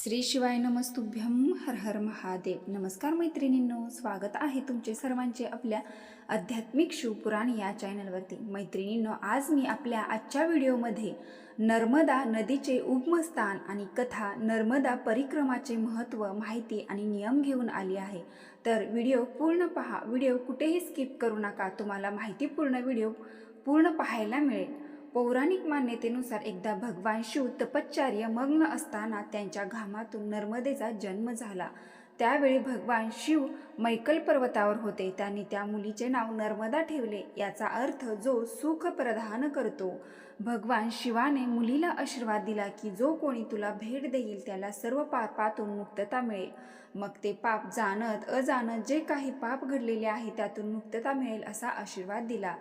श्री शिवाय नमस्तुभ्यम हर हर महादेव. नमस्कार मैत्रिणींनो स्वागत आहे तुमचे सर्वांचे आपल्या आध्यात्मिक शिवपुराण या चॅनलवरती. मैत्रिणींनो आज मी आपल्या आजच्या व्हिडिओमध्ये नर्मदा नदीचे उगमस्थान आणि कथा नर्मदा परिक्रमाचे महत्त्व माहिती आणि नियम घेऊन आली आहे. तर व्हिडिओ पूर्ण पहा. व्हिडिओ कुठेही स्किप करू नका. तुम्हाला माहितीपूर्ण व्हिडिओ पूर्ण पाहायला मिळेल. पौराणिक मान्यतेनुसार एकदा भगवान शिव तपश्चर्य मग्न असताना त्यांच्या घामातून नर्मदेचा जन्म झाला. त्यावेळी भगवान शिव मैकल पर्वतावर होते. त्यांनी त्या मुलीचे नाव नर्मदा ठेवले. याचा अर्थ जो सुख प्रदान करतो. भगवान शिवाने मुलीला आशीर्वाद दिला की जो कोणी तुला भेट देईल त्याला सर्व पापातून मुक्तता मिळेल. मग ते पाप जाणत अजाणत जे काही पाप घडलेले आहे त्यातून मुक्तता मिळेल असा आशीर्वाद दिला.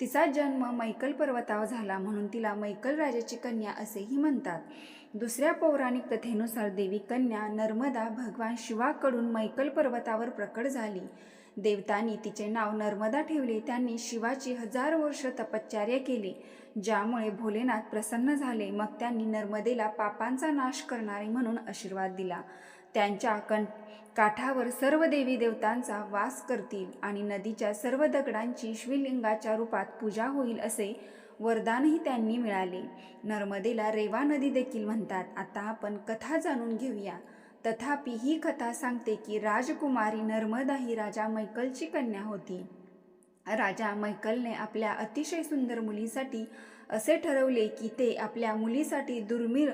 तिचा जन्म मैकल पर्वतावर झाला म्हणून तिला मैकल राजाची कन्या असेही म्हणतात. दुसऱ्या पौराणिक कथेनुसार देवी कन्या नर्मदा भगवान शिवाकडून मैकल पर्वतावर प्रकट झाली. देवतांनी तिचे नाव नर्मदा ठेवले. त्यांनी शिवाची हजार वर्ष तपश्चर्या केली ज्यामुळे भोलेनाथ प्रसन्न झाले. मग त्यांनी नर्मदेला पापांचा नाश करणारे म्हणून आशीर्वाद दिला. त्यांच्या कं काठावर सर्व देवी देवतांचा वास करतील आणि नदीच्या सर्व दगडांची शिवलिंगाच्या रूपात पूजा होईल असे वरदानही त्यांनी मिळाले. नर्मदेला रेवा नदी देखील म्हणतात. आता आपण कथा जाणून घेऊया. तथापि ही कथा सांगते की राजकुमारी नर्मदा ही राजा मैकलची कन्या होती. राजा मैकलने आपल्या अतिशय सुंदर मुलीसाठी असे ठरवले की ते आपल्या मुलीसाठी दुर्मिळ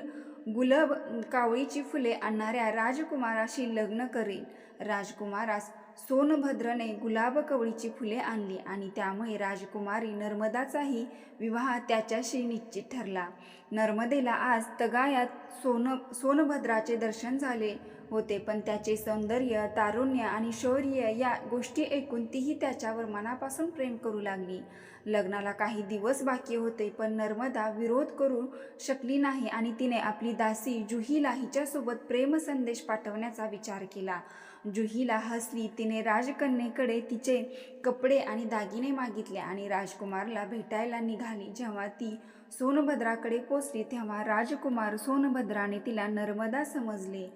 गुलाब कावळीची फुले आणणाऱ्या राजकुमाराशी लग्न करेल राजकुमारास सोनभद्रने गुलाब कवळीची फुले आणली आणि त्यामुळे राजकुमारी नर्मदाचाही विवाह त्याच्याशी निश्चित ठरला. नर्मदेला आज तगायात सोन सोनभद्राचे दर्शन झाले. होते. पण त्याचे सौंदर्य तारुण्य आणि शौर्य या गोष्टी ऐकून तीही त्याच्यावर मनापासून प्रेम करू लागली. लग्नाला काही दिवस बाकी होते पण नर्मदा विरोध करू शकली नाही आणि तिने आपली दासी जुहीला हिच्यासोबत प्रेम संदेश पाठवण्याचा विचार केला. जुहीला हसली तिने राजकन्येकडे तिचे कपडे आणि दागिने मागितले आणि राजकुमारला भेटायला निघाली. जेव्हा ती सोनभद्राकडे पोचली तेव्हा राजकुमार सोनभद्राने तिला नर्मदा समजले.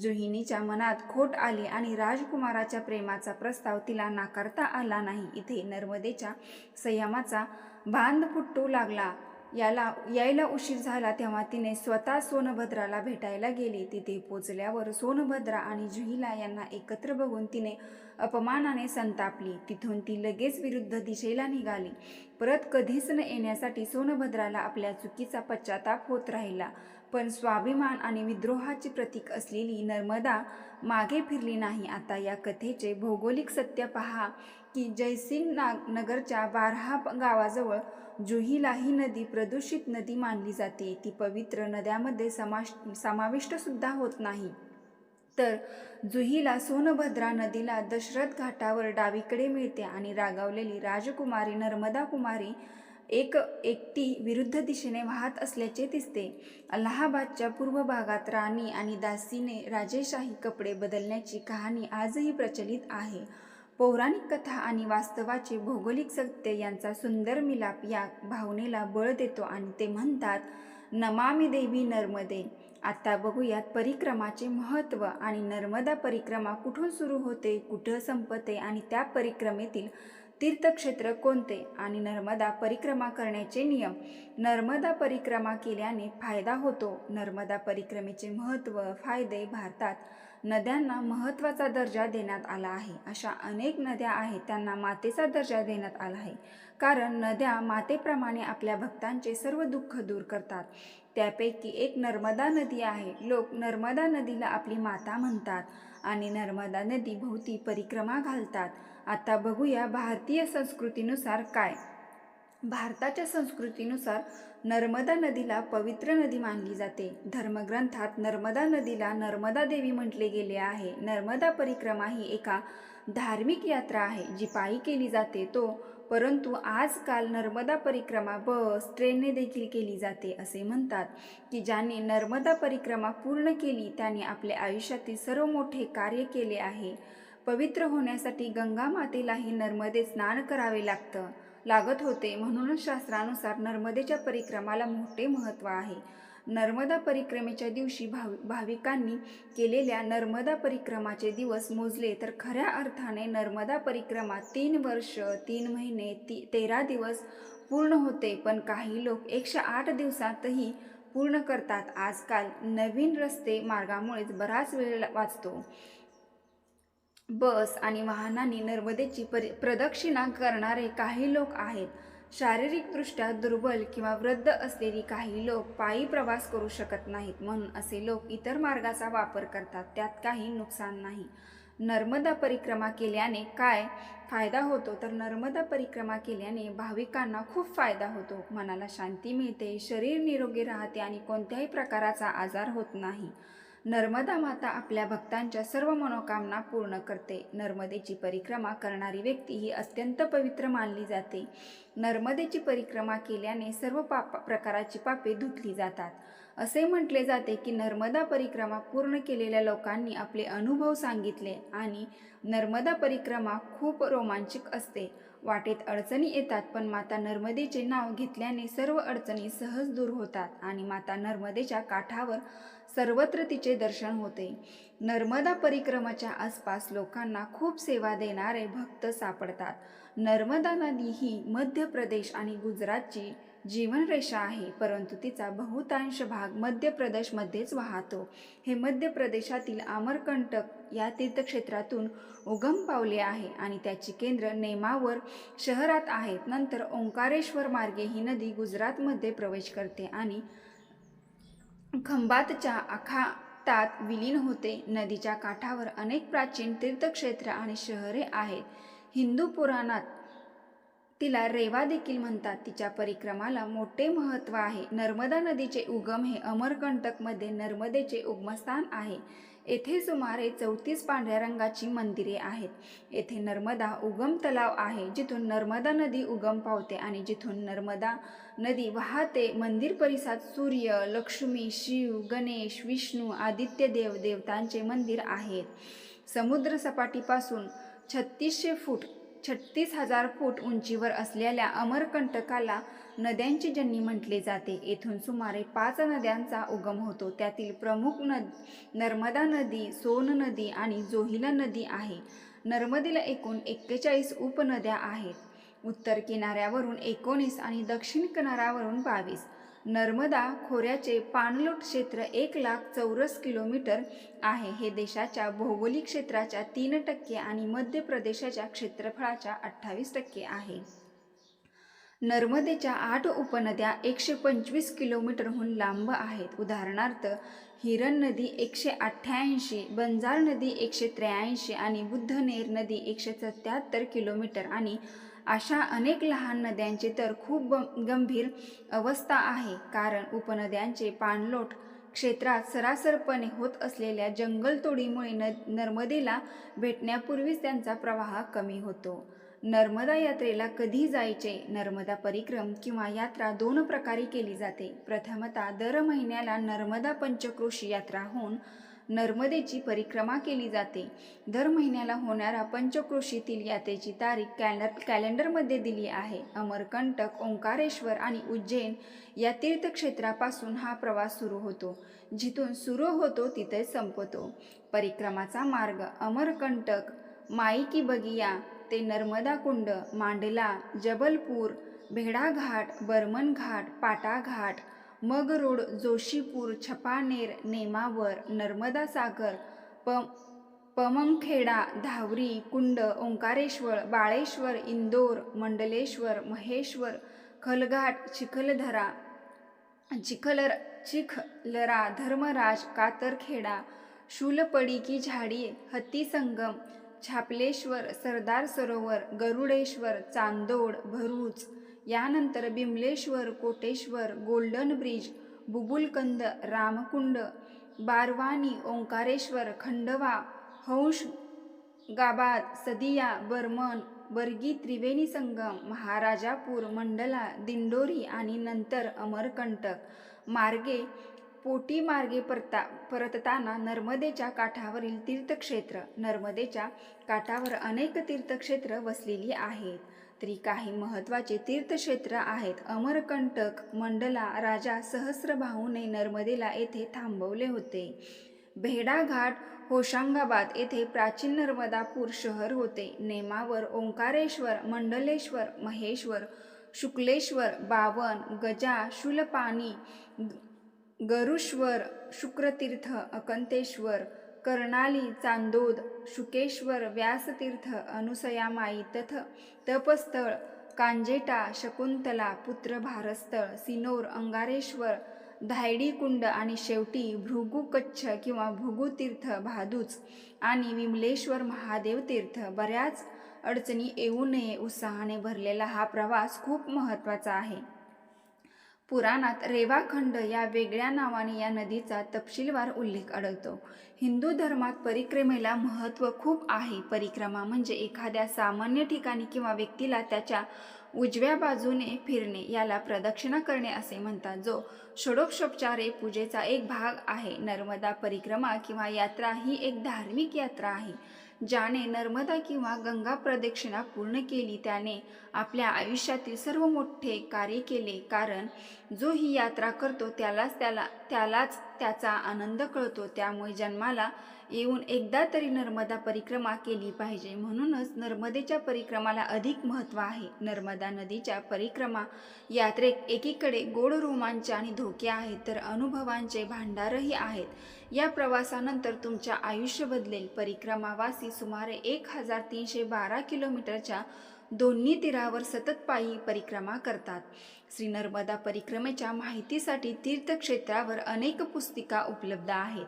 जुहिनीच्या मनात खोट आली आणि राजकुमाराच्या प्रेमाचा प्रस्ताव तिला नाकारता आला नाही. इथे नर्मदेच्या संयमाचा बांध फुटू लागला. याला यायला उशीर झाला तेव्हा तिने स्वतः सोनभद्राला भेटायला गेली. तिथे पोचल्यावर सोनभद्रा आणि जुहिला यांना एकत्र बघून तिने अपमानाने संतापली. तिथून ती लगेच विरुद्ध दिशेला निघाली. परत कधीच न येण्यासाठी सोनभद्राला आपल्या चुकीचा पश्चाताप होत राहिला. पण स्वाभिमान आणि विद्रोहाचे प्रतीक असलेली नर्मदा मागे फिरली नाही. आता या कथेचे भौगोलिक सत्य पहा की जयसिंग नाग नगरच्या बारहा गावाजवळ जुहीला ही नदी प्रदूषित नदी मानली जाते. ती पवित्र नद्यामध्ये समाश समाविष्टसुद्धा होत नाही. तर जुहीला सोनभद्रा नदीला दशरथ घाटावर डावीकडे मिळते आणि रागावलेली राजकुमारी नर्मदा कुमारी एक एकटी विरुद्ध दिशेने वाहत असल्याचे दिसते. अलाहाबादच्या पूर्व भागात राणी आणि दासीने राजेशाही कपडे बदलण्याची कहाणी आजही प्रचलित आहे. पौराणिक कथा आणि वास्तवाचे भौगोलिक सत्य यांचा सुंदर मिलाप या भावनेला बळ देतो आणि ते म्हणतात नमामी देवी नर्मदे. आता बघूयात परिक्रमाचे महत्त्व आणि नर्मदा परिक्रमा कुठून सुरू होते कुठं संपते आणि त्या परिक्रमेतील तीर्थक्षेत्र कोणते आणि नर्मदा परिक्रमा करण्याचे नियम? नर्मदा परिक्रमा केल्याने फायदा होतो. नर्मदा परिक्रमेचे महत्त्व फायदे भारतात नद्यांना महत्त्वाचा दर्जा देण्यात आला आहे. अशा अनेक नद्या आहेत त्यांना मातेचा दर्जा देण्यात आला आहे. कारण नद्या मातेप्रमाणे आपल्या भक्तांचे सर्व दुःख दूर करतात. त्यापैकी एक नर्मदा नदी आहे. लोक नर्मदा नदीला आपली माता म्हणतात. आणि नर्मदा नदीभोवती परिक्रमा घालतात. आता बघूया भारतीय संस्कृतीनुसार काय? भारताच्या संस्कृतीनुसार नर्मदा नदीला पवित्र नदी मानली जाते. धर्मग्रंथात नर्मदा नदीला नर्मदा देवी म्हटले गेले आहे. नर्मदा परिक्रमा ही एका धार्मिक यात्रा आहे जी पायी केली जाते. तो परंतु आजकाल नर्मदा परिक्रमा बस ट्रेनने देखील केली जाते असे म्हणतात की ज्यांनी नर्मदा परिक्रमा पूर्ण केली त्याने आपल्या आयुष्यातील सर्व मोठे कार्य केले आहे. पवित्र होण्यासाठी गंगा मातेलाही नर्मदे स्नान करावे लागतं लागत होते म्हणूनच शास्त्रानुसार नर्मदेच्या परिक्रमाला मोठे महत्त्व आहे. नर्मदा परिक्रमेच्या दिवशी भावि भाविकांनी केलेल्या नर्मदा परिक्रमाचे दिवस मोजले तर खऱ्या अर्थाने नर्मदा परिक्रमा तीन वर्ष तीन महिने ती तेरा दिवस पूर्ण होते. पण काही लोक एकशे आठ दिवसातही पूर्ण करतात. आजकाल नवीन रस्ते मार्गामुळेच बराच वेळ वाचतो. बस आणि वाहनांनी नर्मदेची परि प्रदक्षिणा करणारे काही लोक आहेत. शारीरिकदृष्ट्या दुर्बल किंवा वृद्ध असलेली काही लोक पायी प्रवास करू शकत नाहीत म्हणून असे लोक इतर मार्गाचा वापर करतात. त्यात काही नुकसान नाही. नर्मदा परिक्रमा केल्याने काय फायदा होतो? तर नर्मदा परिक्रमा केल्याने भाविकांना खूप फायदा होतो. मनाला शांती मिळते शरीर निरोगी राहते आणि कोणत्याही प्रकाराचा आजार होत नाही. नर्मदा माता आपल्या भक्तांच्या सर्व मनोकामना पूर्ण करते. नर्मदेची परिक्रमा करणारी व्यक्ती ही अत्यंत पवित्र मानली जाते. नर्मदेची परिक्रमा केल्याने सर्व पाप प्रकाराची पापे धुतली जातात. असे म्हटले जाते की नर्मदा परिक्रमा पूर्ण केलेल्या लोकांनी आपले अनुभव सांगितले आणि नर्मदा परिक्रमा खूप रोमांचक असते. वाटेत अडचणी येतात पण माता नर्मदेचे नाव घेतल्याने सर्व अडचणी सहज दूर होतात आणि माता नर्मदेच्या काठावर सर्वत्र तिचे दर्शन होते. नर्मदा परिक्रमाच्या आसपास लोकांना खूप सेवा देणारे भक्त सापडतात. नर्मदा नदी ही मध्य प्रदेश आणि गुजरातची जीवनरेषा आहे परंतु तिचा बहुतांश भाग मध्य प्रदेशमध्येच वाहतो. हे मध्य प्रदेशातील अमरकंटक या तीर्थक्षेत्रातून उगम पावले आहे आणि त्याची केंद्र नेमावर शहरात आहेत. नंतर ओंकारेश्वर मार्गे ही नदी गुजरातमध्ये प्रवेश करते आणि खंबातच्या आखातात विलीन होते. नदीच्या काठावर अनेक प्राचीन तीर्थक्षेत्र आणि शहरे आहेत. हिंदू पुराणात तिला रेवा देखील म्हणतात. तिच्या परिक्रमाला मोठे महत्त्व आहे. नर्मदा नदीचे उगम हे अमरकंटकमध्ये नर्मदेचे उगमस्थान आहे. येथे सुमारे चौतीस पांढऱ्या रंगाची मंदिरे आहेत. येथे नर्मदा उगम तलाव आहे जिथून नर्मदा नदी उगम पावते आणि जिथून नर्मदा नदी वाहते. मंदिर परिसरात सूर्य लक्ष्मी शिव गणेश विष्णू आदित्य देव देवतांचे मंदिर आहेत. समुद्र सपाटीपासून छत्तीसशे फूट छत्तीस हजार फूट उंचीवर असलेल्या अमरकंटकाला नद्यांची जन्नी म्हटले जाते. येथून सुमारे पाच नद्यांचा उगम होतो. त्यातील प्रमुख नद नर्मदा नदी सोन नदी आणि जोहिला नदी आहे. नर्मदेला एकूण एक्केचाळीस उपनद्या आहेत. उत्तर किनाऱ्यावरून एकोणीस आणि दक्षिण किनाऱ्यावरून बावीस. नर्मदा खोऱ्याचे पाणलोट क्षेत्र एक लाख चौरस किलोमीटर आहे. हे देशाच्या भौगोलिक क्षेत्राच्या तीन टक्के आणि मध्य प्रदेशाच्या क्षेत्रफळाच्या अठ्ठावीस टक्के आहे. नर्मदेच्या आठ उपनद्या एकशे पंचवीस किलोमीटरहून लांब आहेत. उदाहरणार्थ हिरण नदी एकशे अठ्ठ्याऐंशी बंजार नदी एकशे त्र्याऐंशी आणि बुद्धनेर नदी एकशे सत्याहत्तर किलोमीटर आणि अशा अनेक लहान नद्यांची तर खूप गंभीर अवस्था आहे. कारण उपनद्यांचे पाणलोट क्षेत्रात सरासरपणे होत असलेल्या जंगलतोडीमुळे न नर्मदेला भेटण्यापूर्वीच त्यांचा प्रवाह कमी होतो. नर्मदा यात्रेला कधी जायचे? नर्मदा परिक्रम किंवा यात्रा दोन प्रकारे केली जाते. प्रथमतः दर महिन्याला नर्मदा पंचक्रोशी यात्रा होऊन नर्मदेची परिक्रमा केली जाते. दर महिन्याला होणाऱ्या पंचक्रोशीतील यात्रेची तारीख कॅलेंडर कॅलेंडरमध्ये दिली आहे. अमरकंटक ओंकारेश्वर आणि उज्जैन या तीर्थक्षेत्रापासून हा प्रवास सुरू होतो. जिथून सुरू होतो तिथे संपतो. परिक्रमाचा मार्ग अमरकंटक माईकी बगिया ते नर्मदा कुंड मांडला जबलपूर भेडाघाट बर्मन घाट पाटाघाट मग रोड जोशीपूर छपानेर नेमावर नर्मदा सागर प पमंखेडा धावरी कुंड ओंकारेश्वर बाळेश्वर इंदोर मंडलेश्वर महेश्वर खलघाट चिखलधरा चिखलर चिखलरा धर्मराज कातरखेडा शूलपडी की झाडी हत्तीसंगम छापलेश्वर सरदार सरोवर गरुडेश्वर चांदोड भरूच यानंतर Bimleshwar Koteshwar golden bridge बुबुलकंद Ramkund Barwani Omkareshwar Khandwa Hoshangabad सदिया बर्मन बर्गी त्रिवेणी संगम महाराजापूर मंडला दिंडोरी आणि नंतर अमरकंटक. मार्गे पोटी मार्गे परता परतताना नर्मदेच्या काठावरील तीर्थक्षेत्र नर्मदेच्या काठावर अनेक तीर्थक्षेत्र वसलेली आहेत. तरी काही महत्त्वाचे तीर्थक्षेत्र आहेत. अमरकंटक मंडला राजा सहस्रभाऊने नर्मदेला येथे थांबवले होते. भेडाघाट होशंगाबाद होशांगाबाद येथे प्राचीन नर्मदापूर शहर होते. नेमावर ओंकारेश्वर मंडलेश्वर महेश्वर शुक्लेश्वर बावन गजा शूलपाणी गरुश्वर शुक्रतीर्थ अकंतेश्वर कर्णाली चांदोद शुकेश्वर व्यासतीर्थ अनुसयामाई तथ तपस्थळ कांजेटा शकुंतला पुत्र भारस्थळ सिनोर अंगारेश्वर धायडीकुंड आणि शेवटी भृगू कच्छ किंवा भृगुतीर्थ भादूच आणि विमलेश्वर महादेव तीर्थ बऱ्याच अडचणी येऊ नये उत्साहाने भरलेला हा प्रवास खूप महत्त्वाचा आहे. पुराणात रेवाखंड या वेगळ्या नावाने या नदीचा तपशीलवार उल्लेख आढळतो. हिंदू धर्मात परिक्रमेला महत्त्व खूप आहे. परिक्रमा म्हणजे एखाद्या सामान्य ठिकाणी किंवा व्यक्तीला त्याच्या उजव्या बाजूने फिरणे याला प्रदक्षिणा करणे असे म्हणतात जो षोडोक्षोपचारे पूजेचा एक भाग आहे. नर्मदा परिक्रमा किंवा यात्रा ही एक धार्मिक यात्रा आहे. ज्याने नर्मदा किंवा गंगा प्रदक्षिणा पूर्ण केली त्याने आपल्या आयुष्यातील सर्व मोठे कार्य केले. कारण जो ही यात्रा करतो त्यालाच त्याला त्यालाच त्याचा आनंद कळतो. त्यामुळे जन्माला येऊन एकदा तरी नर्मदा परिक्रमा केली पाहिजे. म्हणूनच नर्मदेच्या परिक्रमाला अधिक महत्त्व आहे. नर्मदा नदीच्या परिक्रमा यात्रेत एकीकडे गोड रोमांच आणि धोके आहेत तर अनुभवांचे भांडारही आहेत. या प्रवासानंतर तुमच्या आयुष्य बदलेल. परिक्रमावासी सुमारे एक हजार तीनशे बारा किलोमीटरच्या दोन्ही तीरावर सतत पायी परिक्रमा करतात. श्री नर्मदा परिक्रमेच्या माहितीसाठी तीर्थक्षेत्रावर अनेक पुस्तिका उपलब्ध आहेत.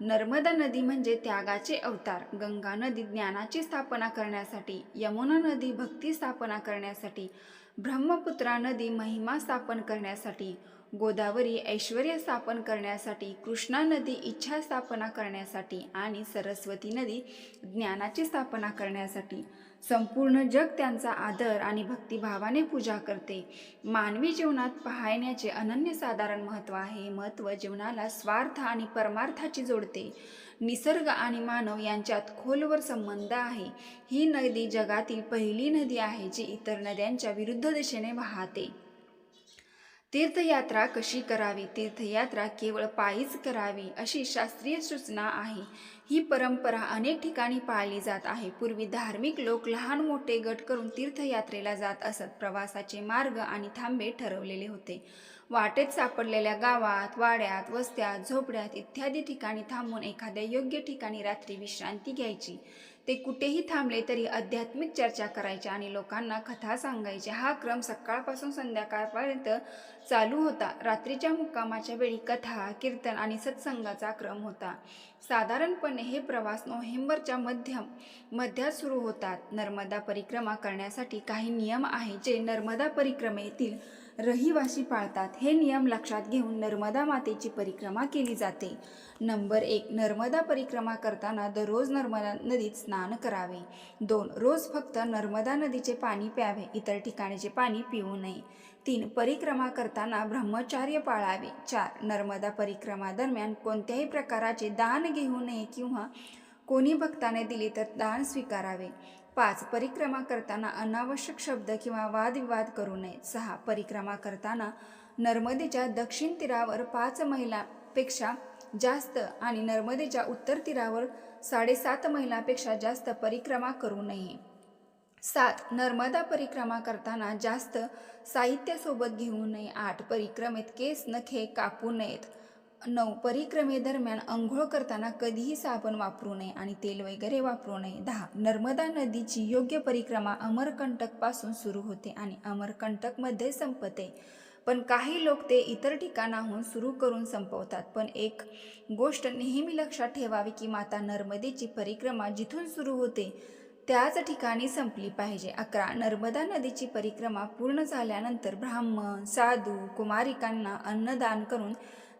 नर्मदा नदी म्हणजे त्यागाचे अवतार. गंगा नदी ज्ञानाची स्थापना करण्यासाठी यमुना नदी भक्ती स्थापना करण्यासाठी ब्रह्मपुत्रा नदी महिमा स्थापन करण्यासाठी गोदावरी ऐश्वर्य स्थापन करण्यासाठी कृष्णा नदी इच्छा स्थापना करण्यासाठी आणि सरस्वती नदी ज्ञानाची स्थापना करण्यासाठी. संपूर्ण जग त्यांचा आदर आणि भक्तिभावाने पूजा करते. मानवी जीवनात पाहण्याचे अनन्यसाधारण महत्त्व आहे. महत्त्व जीवनाला स्वार्थ आणि परमार्थाची जोडते. निसर्ग आणि मानव यांच्यात खोलवर संबंध आहे. ही नदी जगातील पहिली नदी आहे जी इतर नद्यांच्या विरुद्ध दिशेने वाहते. तीर्थयात्रा कशी करावी? तीर्थयात्रा केवळ पायीच करावी अशी शास्त्रीय सूचना आहे. ही परंपरा अनेक ठिकाणी पाळली जात आहे. पूर्वी धार्मिक लोक लहान मोठे गट करून तीर्थयात्रेला जात असत. प्रवासाचे मार्ग आणि थांबे ठरवलेले होते. वाटेत सापडलेल्या गावात वाड्यात वस्त्यात झोपड्यात इत्यादी ठिकाणी थांबून एखाद्या योग्य ठिकाणी रात्री विश्रांती घ्यायची. ते कुठेही थांबले तरी आध्यात्मिक चर्चा करायच्या आणि लोकांना कथा सांगायच्या. हा क्रम सकाळपासून संध्याकाळपर्यंत चालू होता. रात्रीच्या मुक्कामाच्या वेळी कथा कीर्तन आणि सत्संगाचा क्रम होता. साधारणपणे हे प्रवास नोव्हेंबरच्या मध्यम मध्यात सुरू होतात. नर्मदा परिक्रमा करण्यासाठी काही नियम आहेत जे नर्मदा परिक्रमेतील रहिवासी पाळतात हे नियम लक्षात घेऊन नर्मदा मातेची परिक्रमा केली जाते. नंबर एक नर्मदा परिक्रमा करताना दररोज नर्मदा नदीत स्नान करावे. दोन रोज फक्त नर्मदा नदीचे पाणी प्यावे इतर ठिकाणीचे पाणी पिऊ नये. तीन परिक्रमा करताना ब्रह्मचार्य पाळावे. चार नर्मदा परिक्रमा दरम्यान कोणत्याही प्रकाराचे दान घेऊ नये किंवा कोणी भक्ताने दिले तर दान स्वीकारावे. पाच परिक्रमा करताना अनावश्यक शब्द किंवा वादविवाद करू नये. सहा परिक्रमा करताना नर्मदेच्या दक्षिण तीरावर पाच महिलापेक्षा जास्त आणि नर्मदेच्या उत्तर तीरावर साडेसात महिलापेक्षा जास्त परिक्रमा करू नये. सात नर्मदा परिक्रमा करताना जास्त साहित्यासोबत घेऊ नये. आठ परिक्रमेत केस नखे कापू नयेत. नऊ परिक्रमेदरम्यान आंघोळ करताना कधीही साबण वापरू नये आणि तेल वगैरे वापरू नये. दहा नर्मदा नदीची योग्य परिक्रमा अमरकंटकपासून सुरू होते आणि अमरकंटकमध्ये संपते. पण काही लोक ते इतर ठिकाणाहून सुरू करून संपवतात. पण एक गोष्ट नेहमी लक्षात ठेवावी की माता नर्मदेची परिक्रमा जिथून सुरू होते त्याच ठिकाणी संपली पाहिजे. अकरा नर्मदा नदीची परिक्रमा पूर्ण झाल्यानंतर ब्राह्मण साधू कुमारिकांना अन्नदान करून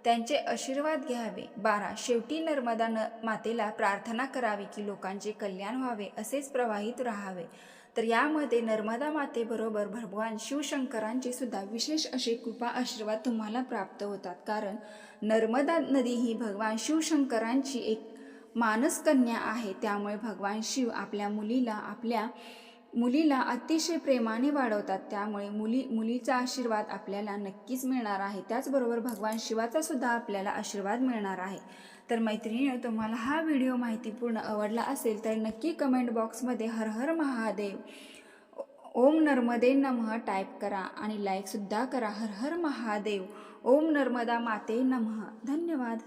त्यांचे आशीर्वाद घ्यावे. बारा. शेवटी नर्मदा न मातेला प्रार्थना करावी की लोकांचे कल्याण व्हावे असेच प्रवाहित राहावे. तर यामध्ये नर्मदा मातेबरोबर भगवान शिवशंकरांचे सुद्धा विशेष असे कृपा आशीर्वाद तुम्हाला प्राप्त होतात. कारण नर्मदा नदी ही भगवान शिवशंकरांची एक मानस कन्या आहे. त्यामुळे भगवान शिव आपल्या मुलीला आपल्या मुलीला अतिशय प्रेमाने वाढवतात. त्यामुळे मुली मुलीचा आशीर्वाद आपल्याला नक्कीच मिळणार आहे. त्याचबरोबर भगवान शिवाचा सुद्धा आपल्याला आशीर्वाद मिळणार आहे. तर मैत्रिणी तुम्हाला हा व्हिडिओ माहितीपूर्ण आवडला असेल तर नक्की कमेंट बॉक्समध्ये हर हर महादेव ओम नर्मदे नमः टाईप करा आणि लाईकसुद्धा करा. हर हर महादेव ओम नर्मदा माते नमः. धन्यवाद.